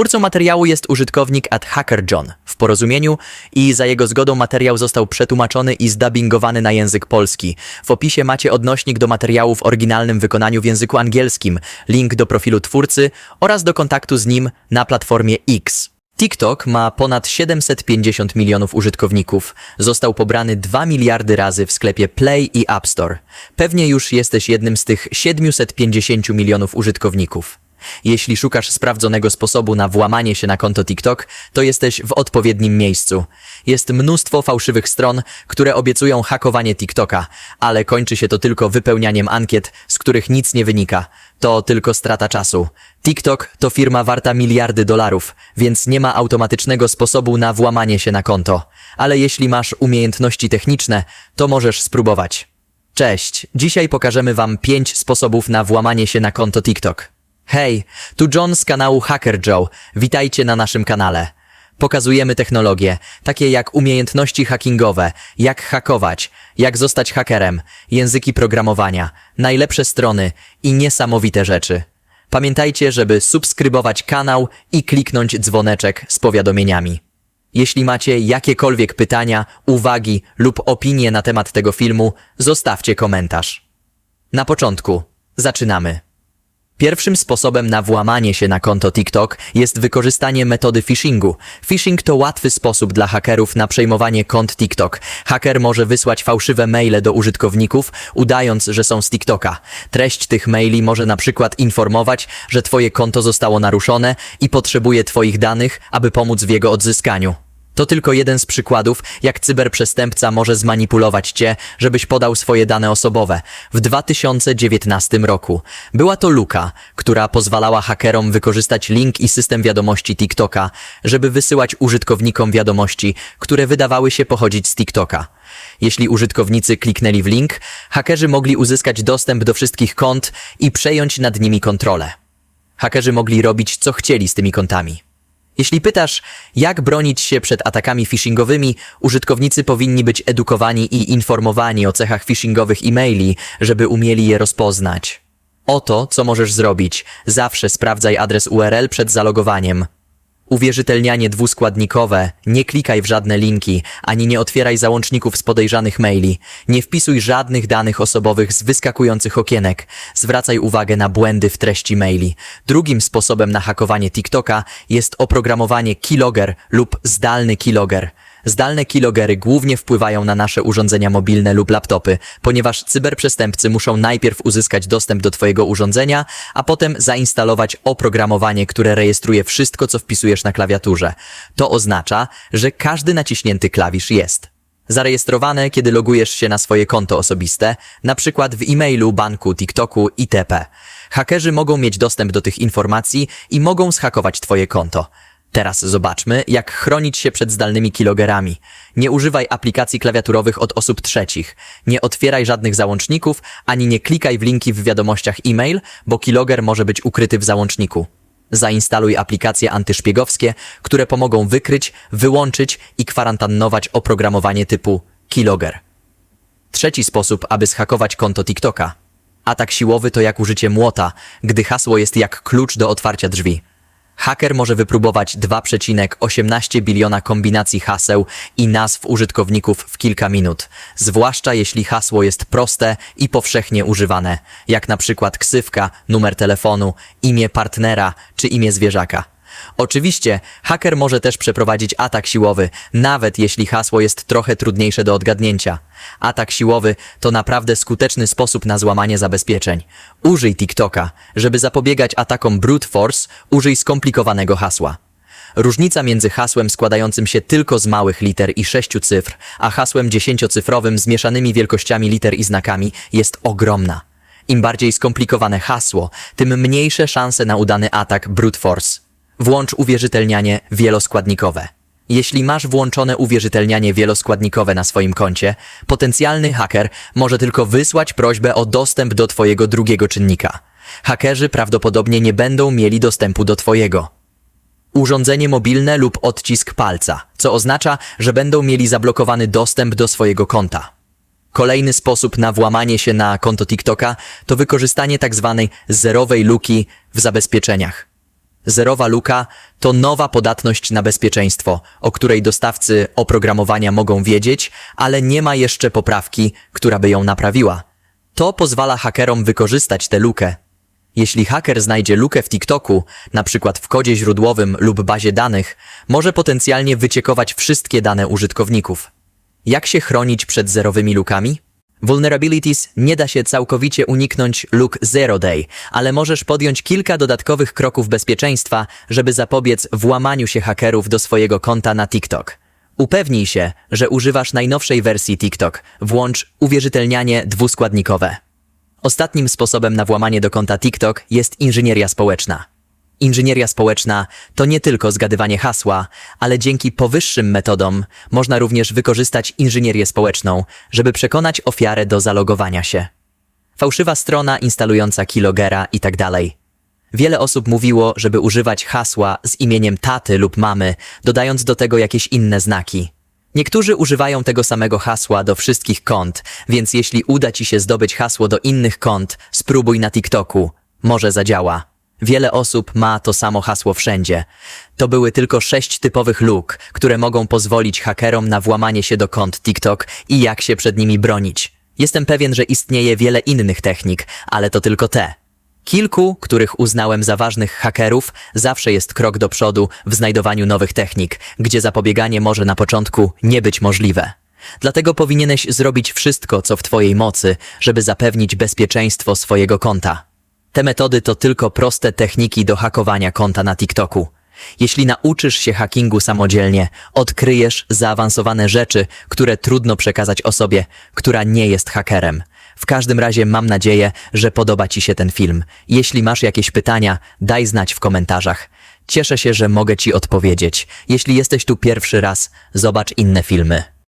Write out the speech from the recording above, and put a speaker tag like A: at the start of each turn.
A: Twórcą materiału jest użytkownik at HackerJohn w porozumieniu i za jego zgodą materiał został przetłumaczony i zdubbingowany na język polski. W opisie macie odnośnik do materiału w oryginalnym wykonaniu w języku angielskim, link do profilu twórcy oraz do kontaktu z nim na platformie X. TikTok ma ponad 750 milionów użytkowników. Został pobrany 2 miliardy razy w sklepie Play i App Store. Pewnie już jesteś jednym z tych 750 milionów użytkowników. Jeśli szukasz sprawdzonego sposobu na włamanie się na konto TikTok, to jesteś w odpowiednim miejscu. Jest mnóstwo fałszywych stron, które obiecują hakowanie TikToka, ale kończy się to tylko wypełnianiem ankiet, z których nic nie wynika. To tylko strata czasu. TikTok to firma warta miliardy dolarów, więc nie ma automatycznego sposobu na włamanie się na konto. Ale jeśli masz umiejętności techniczne, to możesz spróbować. Cześć, dzisiaj pokażemy Wam 5 sposobów na włamanie się na konto TikTok. Hej, tu John z kanału Hacker Joe. Witajcie na naszym kanale. Pokazujemy technologie, takie jak umiejętności hackingowe, jak hakować, jak zostać hakerem, języki programowania, najlepsze strony i niesamowite rzeczy. Pamiętajcie, żeby subskrybować kanał i kliknąć dzwoneczek z powiadomieniami. Jeśli macie jakiekolwiek pytania, uwagi lub opinie na temat tego filmu, zostawcie komentarz. Na początku zaczynamy. Pierwszym sposobem na włamanie się na konto TikTok jest wykorzystanie metody phishingu. Phishing to łatwy sposób dla hakerów na przejmowanie kont TikTok. Haker może wysłać fałszywe maile do użytkowników, udając, że są z TikToka. Treść tych maili może na przykład informować, że twoje konto zostało naruszone i potrzebuje twoich danych, aby pomóc w jego odzyskaniu. To tylko jeden z przykładów, jak cyberprzestępca może zmanipulować cię, żebyś podał swoje dane osobowe. W 2019 roku była to luka, która pozwalała hakerom wykorzystać link i system wiadomości TikToka, żeby wysyłać użytkownikom wiadomości, które wydawały się pochodzić z TikToka. Jeśli użytkownicy kliknęli w link, hakerzy mogli uzyskać dostęp do wszystkich kont i przejąć nad nimi kontrolę. Hakerzy mogli robić co chcieli z tymi kontami. Jeśli pytasz, jak bronić się przed atakami phishingowymi, użytkownicy powinni być edukowani i informowani o cechach phishingowych e-maili, żeby umieli je rozpoznać. Oto, co możesz zrobić. Zawsze sprawdzaj adres URL przed zalogowaniem. Uwierzytelnianie dwuskładnikowe. Nie klikaj w żadne linki, ani nie otwieraj załączników z podejrzanych maili. Nie wpisuj żadnych danych osobowych z wyskakujących okienek. Zwracaj uwagę na błędy w treści maili. Drugim sposobem na hakowanie TikToka jest oprogramowanie keylogger lub zdalny keylogger. Zdalne keylogery głównie wpływają na nasze urządzenia mobilne lub laptopy, ponieważ cyberprzestępcy muszą najpierw uzyskać dostęp do Twojego urządzenia, a potem zainstalować oprogramowanie, które rejestruje wszystko, co wpisujesz na klawiaturze. To oznacza, że każdy naciśnięty klawisz jest zarejestrowane, kiedy logujesz się na swoje konto osobiste, na przykład w e-mailu, banku, TikToku itp. Hakerzy mogą mieć dostęp do tych informacji i mogą zhakować Twoje konto. Teraz zobaczmy, jak chronić się przed zdalnymi kilogerami. Nie używaj aplikacji klawiaturowych od osób trzecich. Nie otwieraj żadnych załączników, ani nie klikaj w linki w wiadomościach e-mail, bo kiloger może być ukryty w załączniku. Zainstaluj aplikacje antyszpiegowskie, które pomogą wykryć, wyłączyć i kwarantannować oprogramowanie typu keylogger. Trzeci sposób, aby zhakować konto TikToka. Atak siłowy to jak użycie młota, gdy hasło jest jak klucz do otwarcia drzwi. Haker może wypróbować 2,18 biliona kombinacji haseł i nazw użytkowników w kilka minut, zwłaszcza jeśli hasło jest proste i powszechnie używane, jak na przykład ksywka, numer telefonu, imię partnera czy imię zwierzaka. Oczywiście, haker może też przeprowadzić atak siłowy, nawet jeśli hasło jest trochę trudniejsze do odgadnięcia. Atak siłowy to naprawdę skuteczny sposób na złamanie zabezpieczeń. Użyj TikToka. Żeby zapobiegać atakom brute force, użyj skomplikowanego hasła. Różnica między hasłem składającym się tylko z małych liter i sześciu cyfr, a hasłem dziesięciocyfrowym z mieszanymi wielkościami liter i znakami jest ogromna. Im bardziej skomplikowane hasło, tym mniejsze szanse na udany atak brute force. Włącz uwierzytelnianie wieloskładnikowe. Jeśli masz włączone uwierzytelnianie wieloskładnikowe na swoim koncie, potencjalny haker może tylko wysłać prośbę o dostęp do Twojego drugiego czynnika. Hakerzy prawdopodobnie nie będą mieli dostępu do Twojego. Urządzenie mobilne lub odcisk palca, co oznacza, że będą mieli zablokowany dostęp do swojego konta. Kolejny sposób na włamanie się na konto TikToka to wykorzystanie tzw. zerowej luki w zabezpieczeniach. Zerowa luka to nowa podatność na bezpieczeństwo, o której dostawcy oprogramowania mogą wiedzieć, ale nie ma jeszcze poprawki, która by ją naprawiła. To pozwala hakerom wykorzystać tę lukę. Jeśli haker znajdzie lukę w TikToku, na przykład w kodzie źródłowym lub bazie danych, może potencjalnie wyciekować wszystkie dane użytkowników. Jak się chronić przed zerowymi lukami? Vulnerabilities nie da się całkowicie uniknąć luk zero day, ale możesz podjąć kilka dodatkowych kroków bezpieczeństwa, żeby zapobiec włamaniu się hakerów do swojego konta na TikTok. Upewnij się, że używasz najnowszej wersji TikTok. Włącz uwierzytelnianie dwuskładnikowe. Ostatnim sposobem na włamanie do konta TikTok jest inżynieria społeczna. Inżynieria społeczna to nie tylko zgadywanie hasła, ale dzięki powyższym metodom można również wykorzystać inżynierię społeczną, żeby przekonać ofiarę do zalogowania się. Fałszywa strona instalująca kilogera itd. Wiele osób mówiło, żeby używać hasła z imieniem taty lub mamy, dodając do tego jakieś inne znaki. Niektórzy używają tego samego hasła do wszystkich kont, więc jeśli uda ci się zdobyć hasło do innych kont, spróbuj na TikToku. Może zadziała. Wiele osób ma to samo hasło wszędzie. To były tylko sześć typowych luk, które mogą pozwolić hakerom na włamanie się do kont TikTok i jak się przed nimi bronić. Jestem pewien, że istnieje wiele innych technik, ale to tylko te. Kilku, których uznałem za ważnych hakerów, zawsze jest krok do przodu w znajdowaniu nowych technik, gdzie zapobieganie może na początku nie być możliwe. Dlatego powinieneś zrobić wszystko, co w Twojej mocy, żeby zapewnić bezpieczeństwo swojego konta. Te metody to tylko proste techniki do hakowania konta na TikToku. Jeśli nauczysz się hackingu samodzielnie, odkryjesz zaawansowane rzeczy, które trudno przekazać osobie, która nie jest hakerem. W każdym razie mam nadzieję, że podoba Ci się ten film. Jeśli masz jakieś pytania, daj znać w komentarzach. Cieszę się, że mogę Ci odpowiedzieć. Jeśli jesteś tu pierwszy raz, zobacz inne filmy.